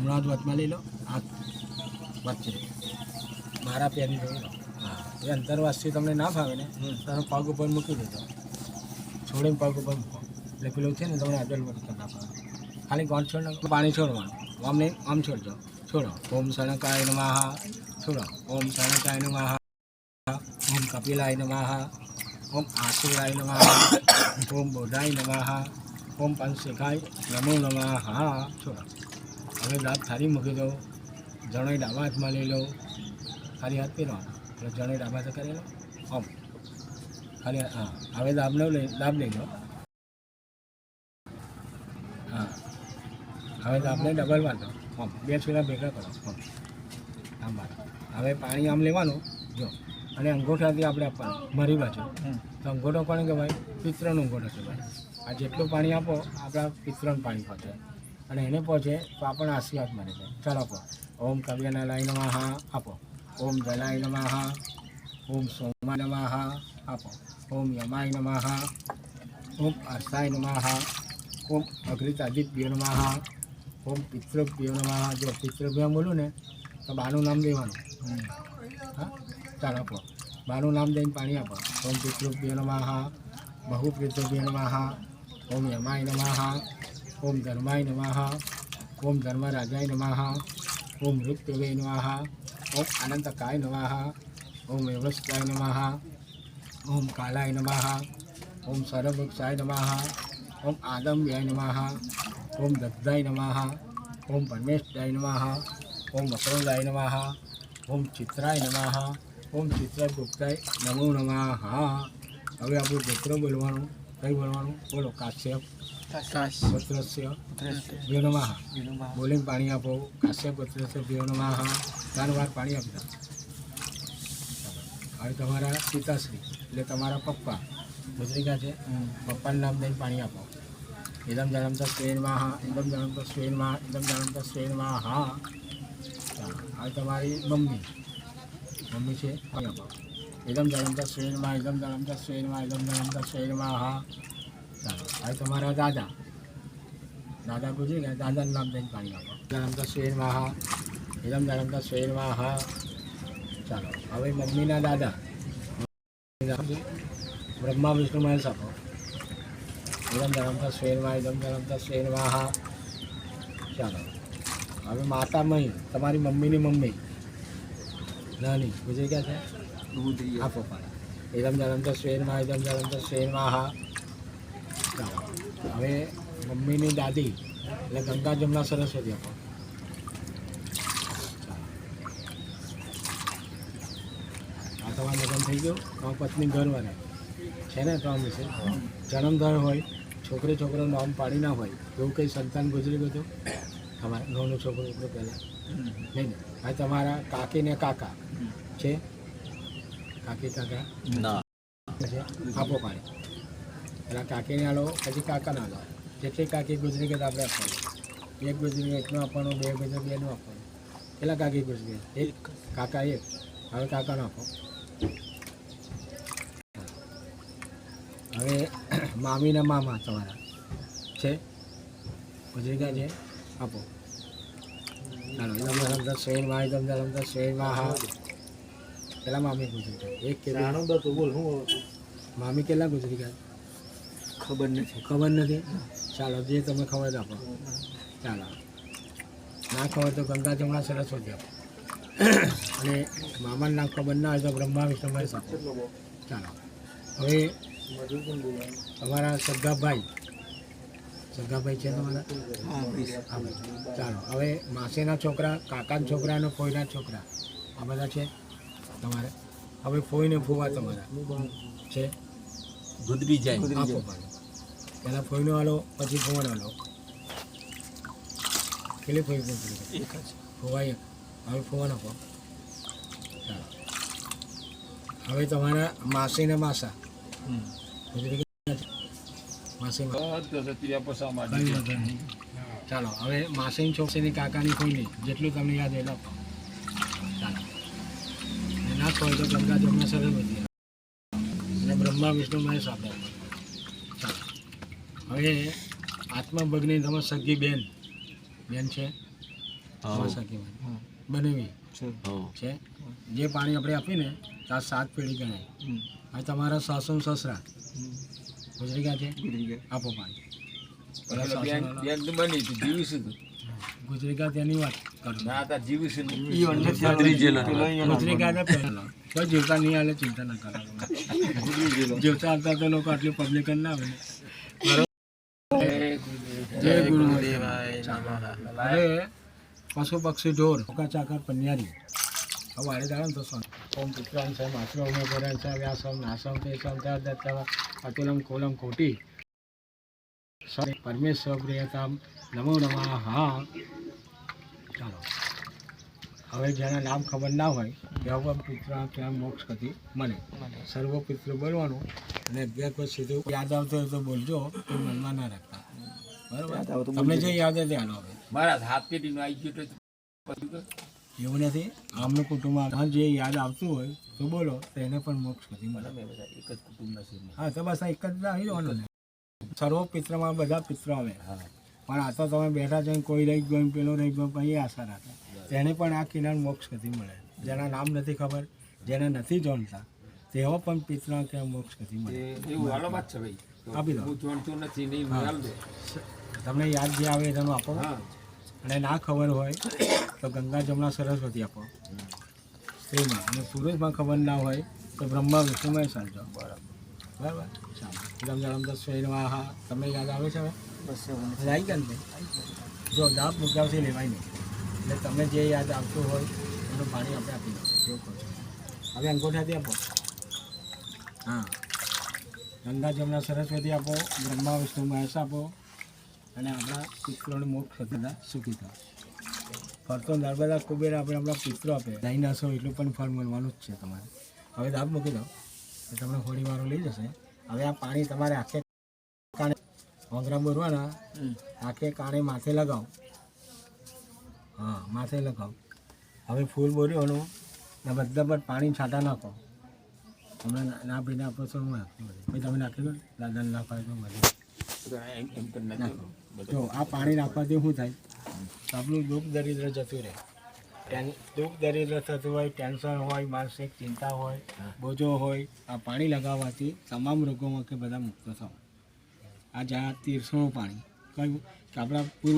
જમણો જ વચમાં લઈ લો. હાથ વચ્ચે મારા પેરની જોઈ લો. હા. એ અંતરવાસથી તમને ના ફાવે ને તમે પગ ઉપર મૂકી દેજો. છોડીને પગ ઉપર મૂકો. એટલે પેલું છે ને તમને આગળ વધતા ના ફાવે. ખાલી ગોળ છોડ પાણી છોડવાનું. આમ નહીં આમ છોડજો. છોડો. ઓમ શણકાય નમઃ. છોડો. ઓમ શણકાય નમઃ. ઓમ કપિલાય નમઃ. ઓમ આસુરાય નમઃ. ઓમ બોધાય નમઃ. ઓમ પંચશેખાય નમો નમઃ. છોડો. હવે દાંત થારી મૂકી દો. જણોય ડાબા હાથમાં લઈ લો. ખાલી હાથ પહેરવાનો. એટલે જણોય ડાબા હાથે કરી લો આમ. ખાલી હા હવે દાબનો લઈ દાબ લઈ લો. હા. હવે દાબને ડબલ વાંધો આમ. બે છોડા ભેગા કરો. આમ. આમ મારો હવે પાણી આમ લેવાનું. જો. અને અંગૂઠાથી આપણે આપવાનું. મારી બાજુ. તો અંગૂઠો કોને કહેવાય? પિત્રનો અંગૂઠો કહેવાય. આ જેટલું પાણી આપો આપણા પિત્રનું પાણી પહોંચે. અને એને પહોંચે તો આપણને આશીર્વાદ મળે છે. ચાલો આપો. ઓમ કવ્યના લાઈ નમઃ, આપો. ઓમ જલાય નમઃ, ઓમ સોમાય નમઃ, આપો. ઓમ યમાય નમઃ, ઓમ અર્થાય નમઃ, ઓમ અઘ્રિતાદિભ્ય નમઃ, ઓમ પિતૃભ્ય નમઃ. જો પિતૃભ્ય બોલું ને, તો બાનું નામ દેવાનું. હા? ચાલો આપો. બાનું નામ દઈને પાણી આપો. ઓમ પિતૃભ્ય નમઃ બહુ પિતૃભ્ય નમઃ, ઓમ યમાય નમઃ ઓમ ધર્માય નમઃ ઓમ ધર્મરાજાય નમઃ ઓમ મૃત્યુવે નમઃ ઓમ અનંતકાય નમઃ ઓમ વ્યવસ્થાય નમઃ ઓમ કાલાય નમઃ ઓમ સર્વવૃક્ષાય નમઃ ઓમ આદમ્યાય નમઃ ઓમ દગ્ધાય નમઃ ઓમ પરમેશ્વરાય નમઃ ઓમ અક્રોદાય નમઃ ઓમ ચિત્રાય નમઃ ઓમ ચિત્રગુપ્તાય નમો નમઃ હવે આપણું ગોત્ર બોલવાનું કઈ બોલવાનું? બોલો કાશ્યપ ગોત્રસ્ય. ભ્યો નમઃ બોલીને પાણી આપો. કાશ્યપ ગોત્રસ્ય ભ્યો નમઃ ત્રણ વાર પાણી આપતા હવે તમારા પિતાશ્રી એટલે તમારા પપ્પા. ગયા છે? પપ્પાનું નામ દઈને પાણી આપો. ઇદમ જાણતા સ્વેનમાં હા ઇદમ જનમ તો સ્વેનમાં ઇદમ જનમ તો સ્વેનમાં હા હવે તમારી મમ્મી. મમ્મી છે? પાણી આપો. એકદમ ઇદમ જનમ તો સ્વેનમાં ઇદમ જનમ તો સ્વેનમાં હા. હવે તમારા દાદા. દાદા ગુજરી ગયા દાદાનું નામ દઈને પાણી આપો જનમ તો સ્વેરમાં હા. એકદમ જનમ તો સ્વેરમાં હા. ચાલો, હવે મમ્મીના દાદા. બ્રહ્મા, વિષ્ણુ, મહેશ આપો. ઇદમ ધરમતા શ્વેરમાં એકદમ ધરમતા શ્વેરમાં હા. ચાલો, હવે માતા મહી તમારી મમ્મીની મમ્મી. નાની ગુજરી ગયા છે? આપો પાડા ઇદમ ધરમતા શ્વેરમાં ઇદમ ધરમતા શ્વેરમાં હા હવે મમ્મીની દાદી એટલે ગંગા જમના સરસ્વતી આપો. આ તમારું લગ્ન થઈ ગયું? તમારી પત્ની ઘરવાળા છે ને ત્રણ વિશે? જન્મદર હોય છોકરી છોકરો નામ પાડી ના હોય એવું કંઈ સંતાન ગુજરી ગયું તમારે ઘઉંનો છોકરો છોકરો પહેલાં. નહીં નહીં તમારા કાકી ને કાકા. છે? કાકી કાકા ના આપો પાણી. પેલા કાકીને આલો પછી કાકાને આલો. જેટલી કાકી ગુજરી ગઈ આપણે આપવાનું. એક ગુજરી એકનું આપવાનું બે ગુજરી બેનું આપવાનું. પેલા કાકી ગુજરી એક. કાકા એક. હવે કાકાનો આપો. હવે મામીના મામા તમારા. છે? ગુજરી ગયા છે? આપો. ચાલો રમતા રમતા દસ શ્રેણમાં રમતા રમતા દસ શ્રેણમાં હા પેલા મામી ગુજરી ગયા એક કે બોલ હું મામી કેટલા ગુજરી ગયા ખબર નથી. ખબર નથી? ચાલો જે તમે ખબર આપો. ચાલો. ના ખબર તો ગંગા જમણા સરસ્વતી આપો અને મામાને ના ખબર ના હોય તો બ્રહ્મા વિષ્ણુ મહેશ આપો. ચાલો. હવે તમારા સદ્ધાભાઈ સદ્ધાભાઈ છે તમારા ચાલો. હવે માસીના છોકરા કાકાના છોકરા અને કોઈના છોકરા. આ બધા છે? તમારે. હવે ફોઈને ફૂવા તમારા. છે? ગુદરી જાય. આપો પાણી પહેલાં ફોઈનો હાલો પછી ફોન હાલો કેટલી ફોઈ પૂછડી એક જ. ફોવા એક. હવે ફોન આપો હવે તમારા માસી. ને માસા હમ. હવે માસી મા- કઈ વાંધો નહીં. ચાલો કાકાની જેટલું તમને યાદ હોય લખો ચાલો અને ના હોય તો ગંગા જમના સરસ્વતી અને બ્રહ્મા વિષ્ણુ મહેશ આપ્યા હવે આત્મા ભગની તમે સગી બેન. બેન છે? હા. બનેવી. છે. જે પાણી આપણે આપીને તો આ સાત પેઢી ગણાય. હવે તમારા સાસુ સસરા. ગુજરી ગયા છે? આપો પાણી. ગુજરી ગયા તેની વાત. પહેલા. તો જીવતા નહીં આલે ચિંતા ના કરો જીવતા આવતા તો લોકો આટલી પબ્લિક ના આવે ને. જય ગુરુ હવે પશુ પક્ષી ઢોર ચોકા ચાકર પન્યારી. હવે દાડે તો સોન. ઓમ પુત્રાન છે માત્ર ઉમે ભરણ છે. વ્યાસમ નાસમ તે સમ ત્યાં દત્તા અતુલમ કોલમ કોટી સ- પરમેશ્વર પ્રિયતામ. નમો નમઃ. હા. ચાલો. હવે જેના નામ ખબર ના હોય તેવા પિત્ર ત્યાં મોક્ષ કદી મળે. સર્વ પિત્ર બોલવાનું અને અગિયાર પછી સીધું યાદ આવતો હોય તો બોલજો તો મનમાં ના રાખતા. બરાબર? તમને જે યાદ હોય તે હાલો હવે મારા હાથ પેટીનું આવી ગયું તો એવું નથી? આમનું કુટુંબમાં જે યાદ આવતું હોય તો બોલો તો એને પણ મોક્ષ હતી મળે. બધા એક જ કુટુંબના નથી હા તો બસ એક જ આવી જવાનું ને સર્વ પિત્રમાં બધા પિત્ર આવે. હા. પણ આ તો તમે બેઠા છો કોઈ રહી ગયો પેલો રહી ગયો એ આશા રાખે. તેને પણ આ કિનાર મોક્ષ કદી મળે જેના નામ નથી ખબર જેને નથી જાણતા તેઓ પણ પિત્ર કે મોક્ષ કદી મળે આપી દો. તમને યાદ જે આવે તેનું આપો. અને ના ખબર હોય તો ગંગા જમના સરસ્વતી આપો. સ્ત્રીમાં અને પુરુષમાં ખબર ના હોય તો બ્રહ્મા વિષ્ણુમાં સાંજો બરાબર. બરાબર? ચાલો. જમ જમ હા તમને યાદ આવે છે હવે? આવી ગયા જો, લાભ મુદ્દાથી લેવાય નહીં. એટલે તમે જે યાદ આવતું હોય, એનું પાણી આપણે આપી દો એવું કરો હવે અંગૂઠાથી આપો. હા. ગંગા જમના સરસ્વતી આપો, બ્રહ્મા વિષ્ણુ મહેશ આપો, અને આપણા પિત્રોને મોક્ષ થતા સુખી થાવ ફરતો નર્મદા કુબેર આપણે આપણા પિત્રો આપે. લઈને નાશો એટલું પણ ફળ મળવાનું જ છે તમારે. હવે દાબ મૂકી દો તમને હોળી વાળો લઈ જશે. હવે આ પાણી તમારે આખે મોગરા બોરવાના આખે કાણે માથે લગાવ. હા માથે લગાવ. હવે ફૂલ બોર્યોનું ને બધા પર પાણી છાંટા નાખો. હમણાં ના- ના પીને આપો છો હું નાખી પછી તમે નાખી દો નાખવા તો મળી નાખો. જો આ પાણી નાખવાથી શું થાય? આપણું દુઃખ દરિદ્ર જતું રહે. દુઃખ દરિદ્ર થતું હોય ટેન્શન હોય માનસિક ચિંતા હોય બોજો હોય આ પાણી લગાવવાથી તમામ રોગોમાં કે બધા મુક્ત થાવ આ જ્યાં તીર્થોનું પાણી. કયું? કે આપણા પૂર્વ